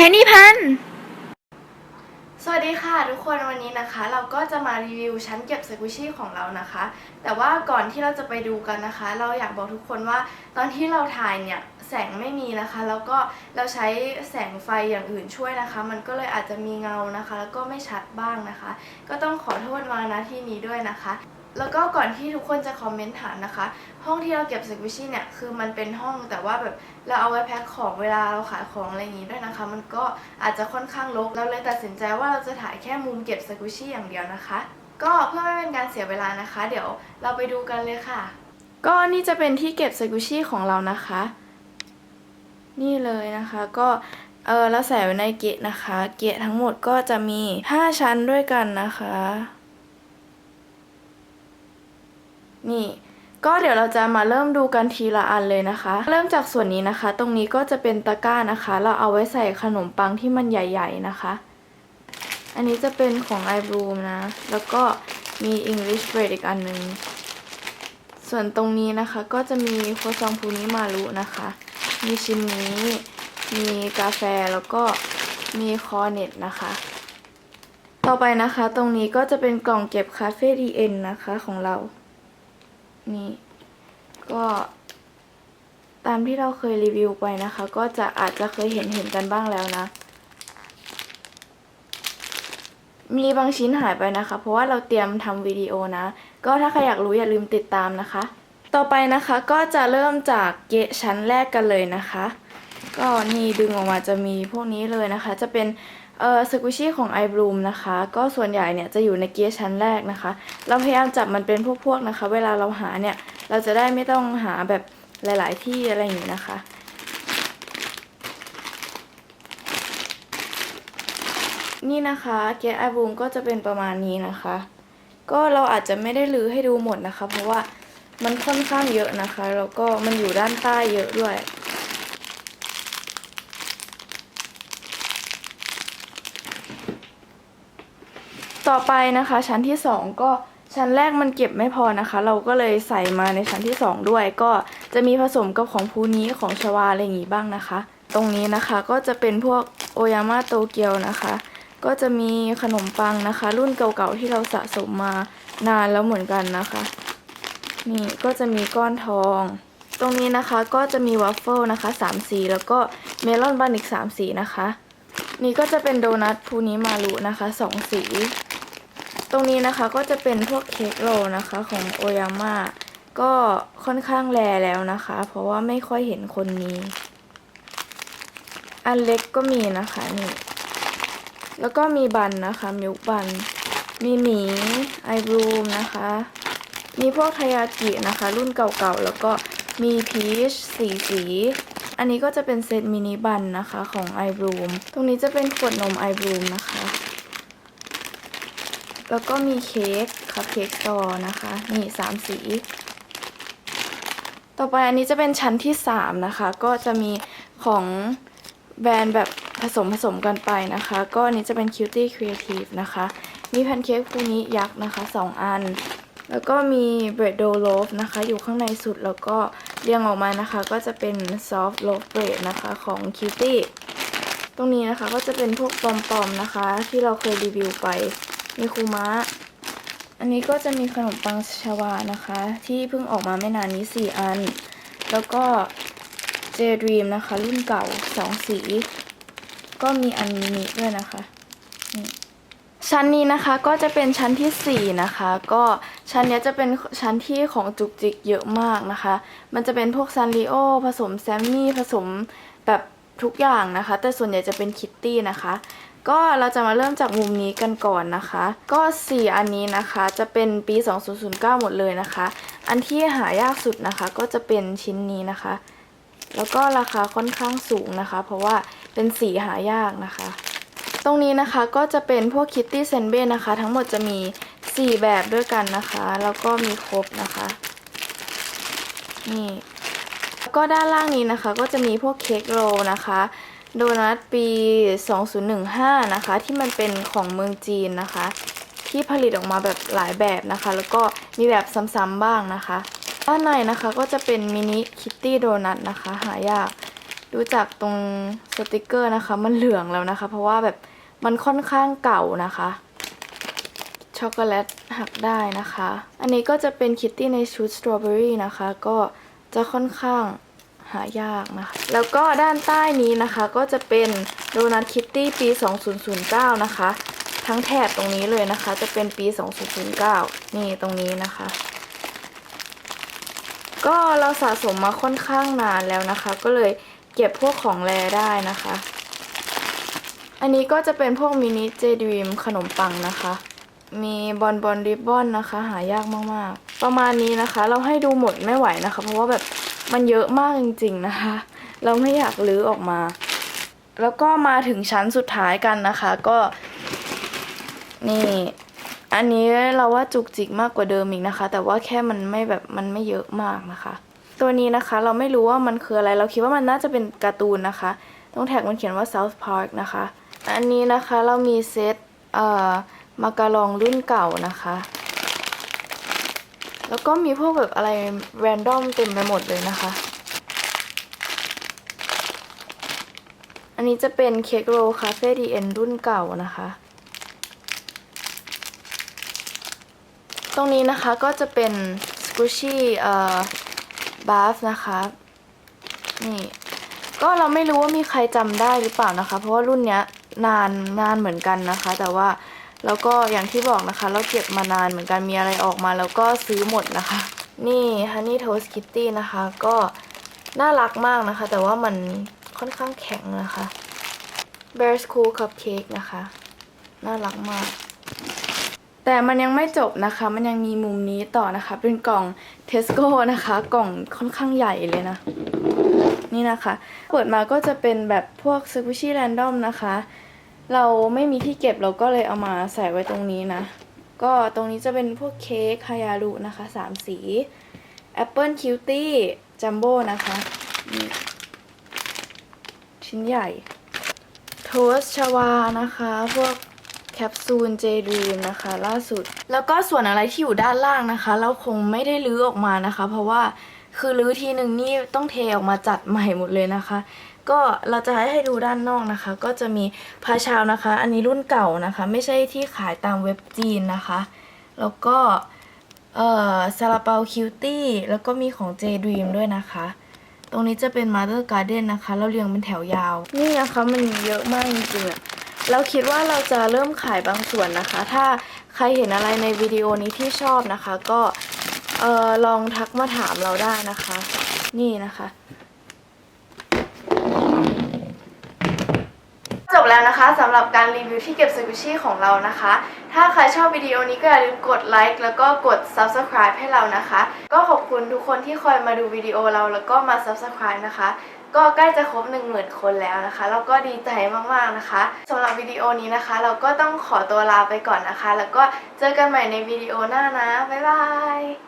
Tiny Pan สวัสดีค่ะทุกคนวันนี้นะคะ เราก็จะมารีวิวชั้นเก็บสกุชี่ของเรานะคะ แต่ว่าก่อนที่เราจะไปดูกันนะคะ เราอยากบอกทุกคนว่าตอนที่เราถ่ายเนี่ยแสงไม่มีนะคะ แล้วก็เราใช้แสงไฟอย่างอื่นช่วยนะคะ มันก็เลยอาจจะมีเงานะคะ แล้วก็ไม่ชัดบ้างนะคะ ก็ต้องขอโทษมาณที่นี้ด้วยนะคะ แล้วก็ก่อนที่ทุกคนจะคอมเมนต์ถามนะคะ ห้องที่เราเก็บสกุชี่เนี่ยคือมันเป็นห้องแต่ว่าแบบเราเอาไว้แพ็คของเวลาเราขายของอะไรอย่างนี้ด้วยนะคะ มันก็อาจจะค่อนข้างรกเราเลยตัดสินใจว่าเราจะถ่ายแค่มุมเก็บสกุชี่อย่างเดียวนะคะ ก็เพื่อไม่เป็นการเสียเวลานะคะ เดี๋ยวเราไปดูกันเลยค่ะ ก็นี่จะเป็นที่เก็บสกุชี่ของเรานะคะ นี่เลยนะคะก็เออเราใส่ไว้ในเกะนะคะ เกะทั้งหมดก็จะมี 5 ชั้นด้วยกันนะคะ นี่ ก็เดี๋ยวเราจะมาเริ่มดูกันทีละอันเลยนะคะ เริ่มจากส่วนนี้นะคะ ตรงนี้ก็จะเป็นตะกร้านะคะ เราเอาไว้ใส่ขนมปังที่มันใหญ่ๆนะคะ อันนี้จะเป็นของ i b l o o m นะ แล้วก็มี English Bread อีกอันหนึง ส่วนตรงนี้นะคะก็จะมีโคซองพูนิมารุนะคะ มีชิ้นนี้ มีกาแฟแล้วก็มีคอเน็ตนะคะ ต่อไปนะคะตรงนี้ก็จะเป็นกล่องเก็บคาเฟ่ดีเอ็นนะคะของเรา นี่ก็ตามที่เราเคยรีวิวไปนะคะ ก็จะอาจจะเคยเห็นเห็นกันบ้างแล้วนะ มีบางชิ้นหายไปนะคะ เพราะว่าเราเตรียมทำวิดีโอนะ ก็ถ้าใครอยากรู้อย่าลืมติดตามนะคะ ต่อไปนะคะก็จะเริ่มจากเกะชั้นแรกกันเลยนะคะ ก็นี่ดึงออกมาจะมีพวกนี้เลยนะคะ จะเป็น เอ่อสกุชี่ของ i b l o o m นะคะ ก็ส่วนใหญ่เนี่ยจะอยู่ในเกียร์ชั้นแรกนะคะ เราพยายามจับมันเป็นพวกๆนะคะ เวลาเราหาเนี่ย เราจะได้ไม่ต้องหาแบบหลาย ๆ ที่อะไรอย่างนี้นะคะนี่นะคะเกียร์ i b l o o m ก็จะเป็นประมาณนี้นะคะ ก็เราอาจจะไม่ได้ลือให้ดูหมดนะคะ เพราะว่ามันค่อนข้างเยอะนะคะ แล้วก็มันอยู่ด้านใต้เยอะด้วย ต่อไปนะคะ ชั้นที่สองก็ชั้นแรกมันเก็บไม่พอนะคะ เราก็เลยใส่มาในชั้นที่สองด้วย ก็จะมีผสมกับของภูนี้ของชวาอะไรอย่างงี้บ้างนะคะ ตรงนี้นะคะก็จะเป็นพวกโอยาม่าโตเกียวนะคะ ก็จะมีขนมปังนะคะ รุ่นเก่าๆที่เราสะสมมานานแล้วเหมือนกันนะคะ นี่ก็จะมีก้อนทอง ตรงนี้นะคะก็จะมีวัฟเฟิลนะคะ3สีแล้วก็เมลอนบันอีก3สีนะคะ นี่ก็จะเป็นโดนัทภูนิมารุนะคะ2สี ตรงนี้นะคะก็จะเป็นพวกเค้กโรลนะคะของโอยาม่าก็ค่อนข้างแรแล้วนะคะ เพราะว่าไม่ค่อยเห็นคนมี อันเล็กก็มีนะคะนี่แล้วก็มีบันนะคะมิลบัน มีหมีไอบลูมนะคะ มีพวกไทยากินะคะ รุ่นเก่าๆ แล้วก็มีพีชสีสี อันนี้ก็จะเป็นเซตมินิบันนะคะของ i b l o o m ตรงนี้จะเป็นขวดนม i b l o o m นะคะ แล้วก็มีเค้กคัพเค้กซอนะคะ นี่สามสี ต่อไปอันนี้จะเป็นชั้นที่สามนะคะ ก็จะมีของแบรนด์แบบผสมผสมกันไปนะคะ ก็อันนี้จะเป็น Cutie Creative นะคะ มีแพนเค้กฟูนิยักษ์นะคะสองอัน แล้วก็มีเบรดโดโลฟนะคะ อยู่ข้างในสุดแล้วก็เรียงออกมานะคะ ก็จะเป็นซอฟต์โลฟเบรดนะคะของ Cutie ตรงนี้นะคะก็จะเป็นพวกปอมๆนะคะ ที่เราเคยรีวิวไป มีคูมะอันนี้ก็จะมีขนมปังชาวานะคะ ที่เพิ่งออกมาไม่นานนี้ 4 อัน แล้วก็เจดรีมนะคะ รุ่นเก่า 2 สี ก็มีอันนี้ด้วยนะคะชั้นนี้นะคะก็จะเป็นชั้นทีสี่4 นะคะ ก็ชั้นเนี้ยจะเป็นชั้นที่ของจุกจิกเยอะมากนะคะ มันจะเป็นพวกซันริโอผสมแซมมี่ผสมแบบทุกอย่างนะคะ แต่ส่วนใหญ่จะเป็นคิตตี้นะคะ ก็เราจะมาเริ่มจากมุมนี้กันก่อนนะคะ ก็ 4 อันนี้นะคะจะเป็นปี 2009 หมดเลยนะคะ อันที่หายากสุดนะคะ ก็จะเป็นชิ้นนี้นะคะ แล้วก็ราคาค่อนข้างสูงนะคะ เพราะว่าเป็นสีหายากนะคะ ตรงนี้นะคะก็จะเป็นพวกคิตตี้เซนเบ้นะคะ ทั้งหมดจะมี 4 แบบด้วยกันนะคะ แล้วก็มีครบนะคะนี่แล้วก็ด้านล่างนี้นะคะ ก็จะมีพวกเค้กโรนะคะ โดนัทปี 2015 นะคะ ที่มันเป็นของเมืองจีนนะคะ ที่ผลิตออกมาแบบหลายแบบนะคะ แล้วก็มีแบบซ้ำๆบ้างนะคะด้านในนะคะก็จะเป็นมินิคิตตี้โดนัทนะคะ หายาก ดูจากตรงสติกเกอร์นะคะ มันเหลืองแล้วนะคะ เพราะว่าแบบมันค่อนข้างเก่านะคะช็อกโกแลตหักได้นะคะ อันนี้ก็จะเป็นคิตตี้ในชุดสตรอเบอรี่นะคะ ก็จะค่อนข้าง หายากนะคะ แล้วก็ด้านใต้นี้นะคะก็จะเป็นโดนัทคิตตี้ปี 2009 นะคะ ทั้งแถบตรงนี้เลยนะคะ จะเป็นปี 2009 นี่ตรงนี้นะคะ ก็เราสะสมมาค่อนข้างนานแล้วนะคะ ก็เลยเก็บพวกของแรได้นะคะ อันนี้ก็จะเป็นพวกมินิเจดีมขนมปังนะคะ มีบอลบอลริบบอนนะคะ หายากมากๆ ประมาณนี้นะคะ เราให้ดูหมดไม่ไหวนะคะ เพราะว่าแบบ มันเยอะมากจริงๆนะคะ เราไม่อยากลื้อออกมา แล้วก็มาถึงชั้นสุดท้ายกันนะคะ ก็ นี่ อันนี้เราว่าจุกจิกมากกว่าเดิมอีกนะคะ แต่ว่าแค่มันไม่แบบมันไม่เยอะมากนะคะ ตัวนี้นะคะ เราไม่รู้ว่ามันคืออะไร เราคิดว่ามันน่าจะเป็นการ์ตูนนะคะ ตรงแท็กมันเขียนว่า South Park นะคะ อันนี้นะคะเรามีเซตเอ่อมาการองรุ่นเก่านะคะ แล้วก็มีพวกแบบอะไรแรนดอมเต็มไปหมดเลยนะคะ อันนี้จะเป็นเค้กโรลคาเฟ่ดีเอ็นรุ่นเก่านะคะ ตรงนี้นะคะก็จะเป็นสกูชี่เอ่อบาฟนะคะ นี่ก็เราไม่รู้ว่ามีใครจำได้หรือเปล่านะคะ เพราะว่ารุ่นเนี้ยนานนานเหมือนกันนะคะ แต่ว่า แล้วก็อย่างที่บอกนะคะ เราเก็บมานานเหมือนกันมีอะไรออกมาแล้วก็ซื้อหมดนะคะ นี่ Honey Toast Kitty นะคะ ก็น่ารักมากนะคะ แต่ว่ามันค่อนข้างแข็งนะคะ Bear School Cupcake นะคะ น่ารักมาก แต่มันยังไม่จบนะคะ มันยังมีมุมนี้ต่อนะคะ เป็นกล่อง Tesco นะคะ กล่องค่อนข้างใหญ่เลยนะ นี่นะคะ เปิดมาก็จะเป็นแบบพวก s q u i s h y Random นะคะ เราไม่มีที่เก็บเราก็เลยเอามาใส่ไว้ตรงนี้นะ ก็ตรงนี้จะเป็นพวกเค้กฮายารุนะคะสามสี Apple Cutie Jumbo นะคะชิ้นใหญ่ โทสชวานะคะ พวกแคปซูลเจดีนนะคะ ล่าสุด แล้วก็ส่วนอะไรที่อยู่ด้านล่างนะคะ เราคงไม่ได้ลื้อออกมานะคะ เพราะว่าคือลื้อทีหนึ่งนี่ต้องเทออกมาจัดใหม่หมดเลยนะคะ ก็เราจะให้ให้ดูด้านนอกนะคะ ก็จะมีพาชาวนะคะ อันนี้รุ่นเก่านะคะ ไม่ใช่ที่ขายตามเว็บจีนนะคะ แล้วก็เอ่อซาลาเปาคิวตี้แล้วก็มีของ J Dream ด้วยนะคะ ตรงนี้จะเป็น Mother Garden นะคะ เราเรียงเป็นแถวยาว นี่นะคะมันเยอะมากจริงๆอะเราคิดว่าเราจะเริ่มขายบางส่วนนะคะ ถ้าใครเห็นอะไรในวิดีโอนี้ที่ชอบนะคะ ก็เอ่อลองทักมาถามเราได้นะคะ นี่นะคะ จบแล้วนะคะสำหรับการรีวิวที่เก็บสกุชี่ของเรานะคะ ถ้าใครชอบวิดีโอนี้ก็อย่าลืมกดไลค์แล้วก็กด subscribe ให้เรานะคะ ก็ขอบคุณทุกคนที่คอยมาดูวิดีโอเราแล้วก็มา subscribe นะคะ ก็ใกล้จะครบ 1 0,000 คนแล้วนะคะแล้วก็ดีใจมากๆนะคะสำหรับวิดีโอนี้นะคะ เราก็ต้องขอตัวลาไปก่อนนะคะ แล้วก็เจอกันใหม่ในวิดีโอหน้านะ บ๊ายบาย